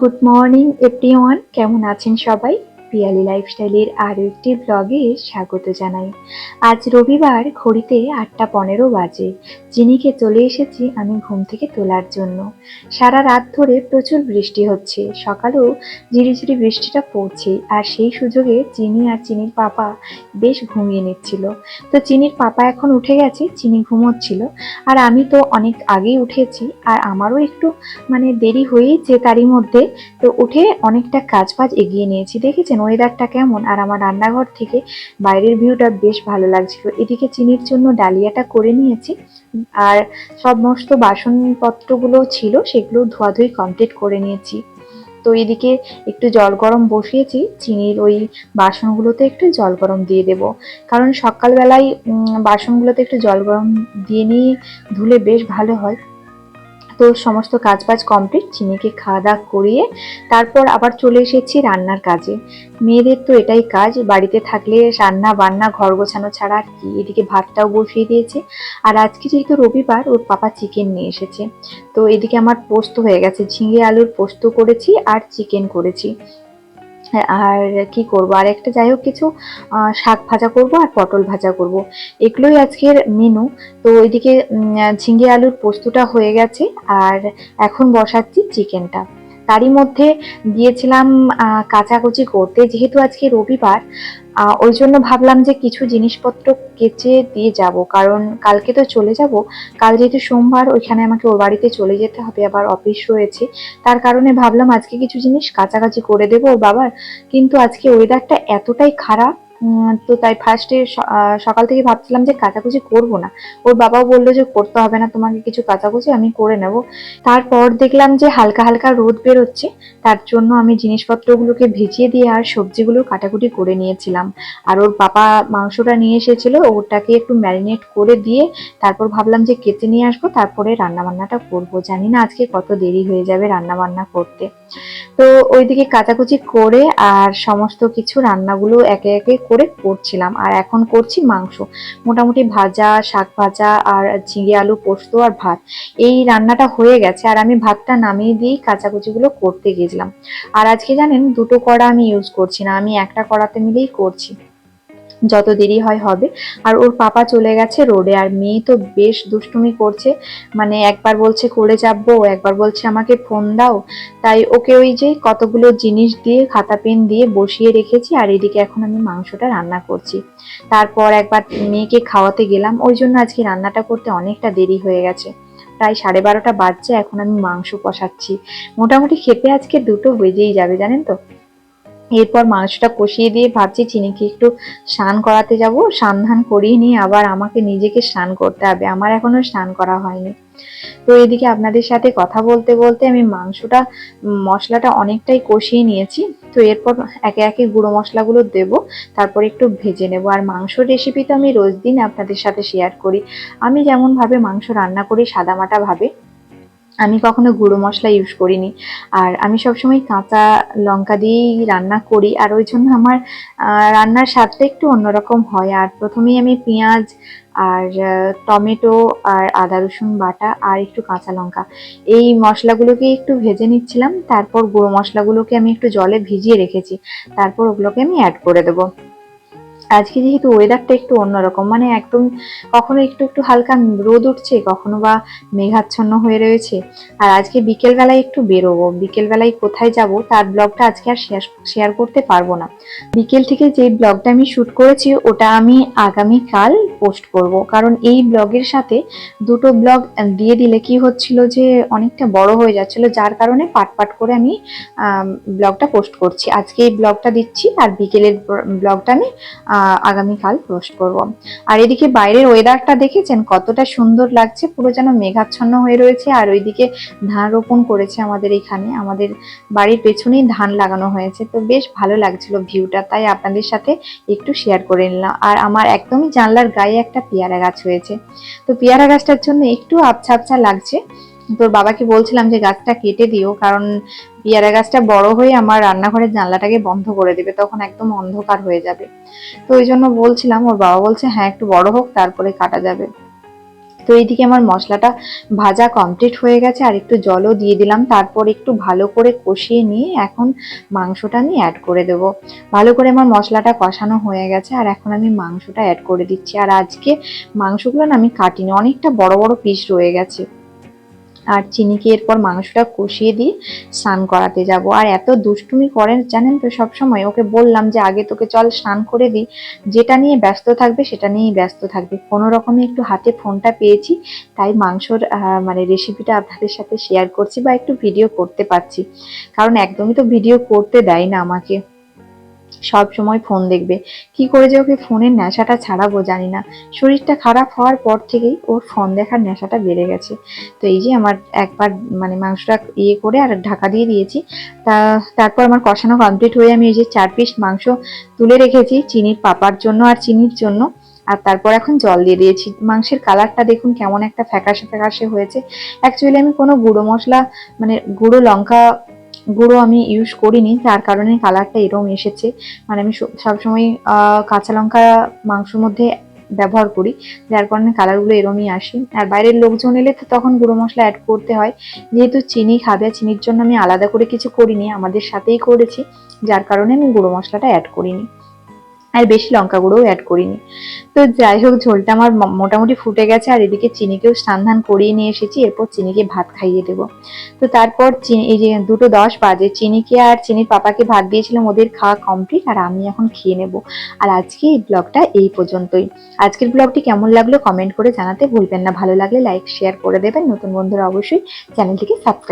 Good morning everyone কেমন আছেন সবাই? পিয়ালি লাইফস্টাইলের আরও একটি ব্লগে স্বাগত জানাই। আজ রবিবার ঘড়িতে আটটা পনেরো বাজে জিনিকে চলে এসেছি আমি ঘুম থেকে তোলার জন্য। সারা রাত ধরে প্রচুর বৃষ্টি হচ্ছে, সকালেও ঝিরিঝিরি বৃষ্টিটা পড়ছে, আর সেই সুযোগে চিনি আর চিনির পাপা বেশ ঘুমিয়ে নিচ্ছিল। তো চিনির পাপা এখন উঠে গেছে, চিনি ঘুমোচ্ছিল, আর আমি তো অনেক আগেই উঠেছি, আর আমারও একটু মানে দেরি হয়েইছে তারই মধ্যে, তো উঠে অনেকটা কাজ বাজ এগিয়ে নিয়েছি, দেখেছেন? ওয়েদারটা কেমন আর আমার রান্নাঘর থেকে বাইরের ভিউটা বেশ ভালো লাগছিল। এদিকে চিনির জন্য ডালিয়াটা করে নিয়েছি আর সমস্ত বাসনপত্রগুলো ছিল সেগুলো ধোয়াধুয়ি কমপ্লিট করে নিয়েছি। তো এদিকে একটু জল গরম বসিয়েছি, চিনির ওই বাসনগুলোতে একটু জল গরম দিয়ে দেব। কারণ সকালবেলায় বাসনগুলোতে একটু জল গরম দিয়ে নিয়ে ধুলে বেশ ভালো হয়। তো সমস্ত কাজ বাজ কমপ্লিট চিনিকে খাওয়া দাওয়া করিয়ে তারপর আবার চলে এসেছি রান্নার কাজে। মেয়েদের তো এটাই কাজ, বাড়িতে থাকলে রান্না বান্না, ঘর গোছানো ছাড়া আর কি, এদিকে ভাতটাও বসিয়ে দিয়েছে। আর আজকে যেহেতু রবিবার, ওর পাপা চিকেন নিয়ে এসেছে। তো এদিকে আমার পোস্ত হয়ে গেছে, ঝিঙে আলুর পোস্ত করেছি আর চিকেন করেছি। আর কি করব? আর একটা যাই হোক কিছু শাক ভাজা করব আর পটল ভাজা করব। এগুলোই আজকের মেনু তো ওইদিকে ঝিঙে আলুর পোস্তটা হয়ে গেছে আর এখন বসাচ্ছি চিকেনটা তারই মধ্যে গিয়েছিলাম আহ, কাচাকুচি করতে। যেহেতু আজকে রবিবার ওই জন্য ভাবলাম যে কিছু জিনিসপত্র কেচে দিয়ে যাব। কারণ কালকে তো চলে যাব। কাল যেহেতু সোমবার ওইখানে আমাকে ওর বাড়িতে চলে যেতে হবে আবার অফিস রয়েছে। তার কারণে ভাবলাম আজকে কিছু জিনিস কাচাকাচি করে দেবো ওর বাবার। কিন্তু আজকে ওয়েদারটা এতটাই খারাপ তো তাই ফার্স্টে সকাল থেকে ভাবছিলাম যে কাচাকুচি করব না। ওর বাবাও বলল যে করতে হবে না, তোমাকে কিছু কাচাকুচি আমি করে নেব। তারপর দেখলাম যে হালকা হালকা রোদ বেরোচ্ছে, তার জন্য আমি জিনিসপত্রগুলোকে ভিজিয়ে দিয়ে আর সবজিগুলো কাটাকুটি করে নিয়েছিলাম। আর ওর বাবা মাংসটা নিয়ে এসেছিল, ওটাকে একটু ম্যারিনেট করে দিয়ে তারপর ভাবলাম যে কেটে নিয়ে আসব, তারপরে রান্নাবান্নাটা করব। জানি না আজকে কত দেরি হয়ে যাবে রান্নাবান্না করতে। তো ওইদিকে কাচাকুচি করে আর সমস্ত কিছু রান্নাগুলো একে একে করে করছিলাম। আর এখন করছি মাংস। মোটামুটি ভাজা, শাক ভাজা আর ঝিঙে আলু পোস্ত আর ভাত। এই রান্নাটা হয়ে গেছে আর আমি ভাতটা নামিয়ে দিয়েই কাচাকুচিগুলো করতে গেছিলাম। আর আজকে জানেন, দুটো কড়া আমি ইউজ করছি না। আমি একটা কড়াতে মিলেই করছি। যত দেরি হয় হবে। আর ওর পাপা চলে গেছে রোডে। আর মেয়ে তো বেশ দুষ্টুমি করছে। মানে একবার বলছে, করে যাব। একবার বলছে, আমাকে ফোন দাও। তাই ওকে ওই যে কতগুলো জিনিস দিয়ে খাতা পেন দিয়ে বসিয়ে রেখেছি। আর এদিকে এখন আমি মাংসটা রান্না করছি। তারপর একবার মেয়েকে খাওয়াতে গেলাম। ওই জন্য আজকে রান্নাটা করতে অনেকটা দেরি হয়ে গেছে। প্রায় সাড়ে বারোটা বাজছে। এখন আমি মাংস কষাচ্ছি। মোটামুটি খেতে আজকে দুটো বেজেই যাবে, জানেন তো? এরপর মাংসটা কষিয়ে দিয়ে ভাবছি চিনিকে একটু স্নান করাতে যাব। স্নান ধান করিয়ে নিয়ে আবার আমাকে নিজেকে স্নান করতে হবে। আমার এখনও স্নান করা হয়নি। তো এদিকে আপনাদের সাথে কথা বলতে বলতে আমি মাংসটা, মশলাটা অনেকটাই কষিয়ে নিয়েছি। তো এরপর একে একে গুঁড়ো মশলাগুলো দেব, তারপর একটু ভেজে নেব। আর মাংস রেসিপি তো আমি রোজ দিন আপনাদের সাথে শেয়ার করি। আমি যেমন ভাবে মাংস রান্না করি, সাদামাটা ভাবে। আমি কখনো গুঁড়ো মশলা ইউজ করিনি। আর আমি সবসময় কাঁচা লঙ্কা দিয়েই রান্না করি, আর ওই জন্য আমার রান্নার স্বাদটা একটু অন্যরকম হয়। আর প্রথমেই আমি পেঁয়াজ আর টমেটো আর আদা রসুন বাটা আর একটু কাঁচা লঙ্কা। এই মশলাগুলোকে একটু ভেজে নিচ্ছিলাম, তারপর গুঁড়ো মশলাগুলোকে আমি একটু জলে ভিজিয়ে রেখেছি। তারপর ওগুলোকে আমি অ্যাড করে দেবো। আজকে যেহেতু ওয়েদারটা একটু অন্যরকম মানে একদম কখনো একটু একটু হালকা রোদ উঠছে, কখনো বা মেঘাচ্ছন্ন হয়ে রয়েছে। আর আজকে বিকেলবেলায় একটু বেরোবো। বিকেলবেলায় কোথায় যাব তার ব্লগটা আজকে আর শেয়ার করতে পারব না। বিকেল থেকে যে ব্লগটা আমি শ্যুট করেছি, ওটা আমি আগামীকাল পোস্ট করব। কারণ এই ব্লগের সাথে দুটো ব্লগ দিয়ে দিলে কি হচ্ছিল যে, অনেকটা বড় হয়ে যাচ্ছিল। যার কারণে পাট পাট করে আমি ব্লগটা পোস্ট করছি। আজকে এই ব্লগটা দিচ্ছি আর বিকেলের ব্লগটা আমি আগামীকাল পোস্ট করব। আর এদিকে বাইরের ওয়েদারটা দেখেছেন? কতটা সুন্দর লাগছে, পুরো যেন মেঘাচ্ছন্ন হয়ে রয়েছে, আর ওইদিকে ধান রোপণ করেছে আমাদের এখানে। আমাদের বাড়ির পেছনেই ধান লাগানো হয়েছে, তো বেশ ভালো লাগছিল ভিউটা তাই আপনাদের সাথে একটু শেয়ার করে নিলাম। আর আমার একদমই জানলার গায়ে একটা পেয়ারা গাছ হয়েছে। তো পেয়ারা গাছটার জন্য একটু আবছা আবছা লাগছে। তোর বাবাকে বলছিলাম যে গাছটা কেটে দিও, কারণ পেয়ারা গাছটা বড় হয়ে আমার রান্নাঘরের জানলাটাকে বন্ধ করে দেবে, তখন একদম অন্ধকার হয়ে যাবে। তো ওই জন্য বলছিলাম, ওর বাবা বলছে হ্যাঁ একটু বড় হোক, তারপরে কাটা যাবে। তো এইদিকে আমার মশলাটা ভাজা কমপ্লিট হয়ে গেছে, আর একটু জলও দিয়ে দিলাম, তারপর একটু ভালো করে কষিয়ে নিয়ে এখন মাংসটা আমি অ্যাড করে দেবো। ভালো করে আমার মশলাটা কষানো হয়ে গেছে, আর এখন আমি মাংসটা অ্যাড করে দিচ্ছি। আর আজকে মাংসগুলো না আমি কাটিনি, অনেকটা বড় বড় পিস রয়ে গেছে। আর চিনিকে এরপর মাংসটা কষিয়ে দিয়ে স্নান করাতে যাব। আর এত দুষ্টুমি করেন, জানেন তো সব সময় ওকে বললাম যে, আগে তোকে চল স্নান করে দিই। যেটা নিয়ে ব্যস্ত থাকবে, সেটা নিয়েই ব্যস্ত থাকবে। কোনো রকমে একটু হাতে ফোনটা পেয়েছি, তাই মাংসর মানে রেসিপিটা আপনাদের সাথে শেয়ার করছি বা একটু ভিডিও করতে পারছি। কারণ একদমই তো ভিডিও করতে দেয় না আমাকে। সব সময় ফোন দেখবে। কি করে যে ওকে ফোনের নেশাটা ছাড়াবো জানি না। শরীরটা খারাপ হওয়ার পর থেকেই ওর ফোন দেখার নেশাটা বেড়ে গেছে। তো এই যে আমার একবার মানে মাংসটা ইয়ে করে আর ঢাকা দিয়ে দিয়েছি, তা তারপর আমার কষানো কমপ্লিট হয়ে আমি এই যে চার পিস মাংস তুলে রেখেছি, চিনির পাপার জন্য আর চিনির জন্য। আর তারপর এখন জল দিয়ে দিয়েছি। মাংসের কালারটা দেখুন কেমন একটা ফ্যাকাশে ফ্যাকাশে হয়েছে। অ্যাকচুয়ালি আমি কোনো গুঁড়ো মশলা মানে গুঁড়ো লঙ্কা গুঁড়ো আমি ইউজ করিনি, তার কারণে কালারটা এরম এসেছে। মানে আমি সবসময় কাঁচা লঙ্কা মাংসর মধ্যে ব্যবহার করি, যার কারণে কালারগুলো এরমই আসে। আর বাইরের লোকজন এলে তো তখন গুঁড়ো মশলা অ্যাড করতে হয়। যেহেতু চিনি খাবে, চিনির জন্য আমি আলাদা করে কিছু করিনি, আমাদের সাথেই করেছি, যার কারণে আমি গুঁড়ো মশলাটা অ্যাড করিনি। আর বেশি লঙ্কা গুঁড়োও অ্যাড করিনি। তো যাই হোক, ঝোলটা আমার মোটামুটি ফুটে গেছে, আর এদিকে চিনিকেও স্নান করিয়ে নিয়ে এসেছি, এরপর চিনিকে ভাত খাইয়ে দেবো। তো তারপর চিনি এই যে দুটো দশ বাজে, চিনিকে আর চিনির পাপাকে ভাত দিয়েছিলাম, ওদের খাওয়া কমপ্লিট আর আমি এখন খেয়ে নেব। আর আজকে এই ব্লগটা এই পর্যন্তই। আজকের ব্লগটি কেমন লাগল কমেন্ট করে জানাতে ভুলবেন না। ভালো লাগলে লাইক শেয়ার করে দেবেন। নতুন বন্ধুরা অবশ্যই চ্যানেলটিকে সাবস্ক্রাইব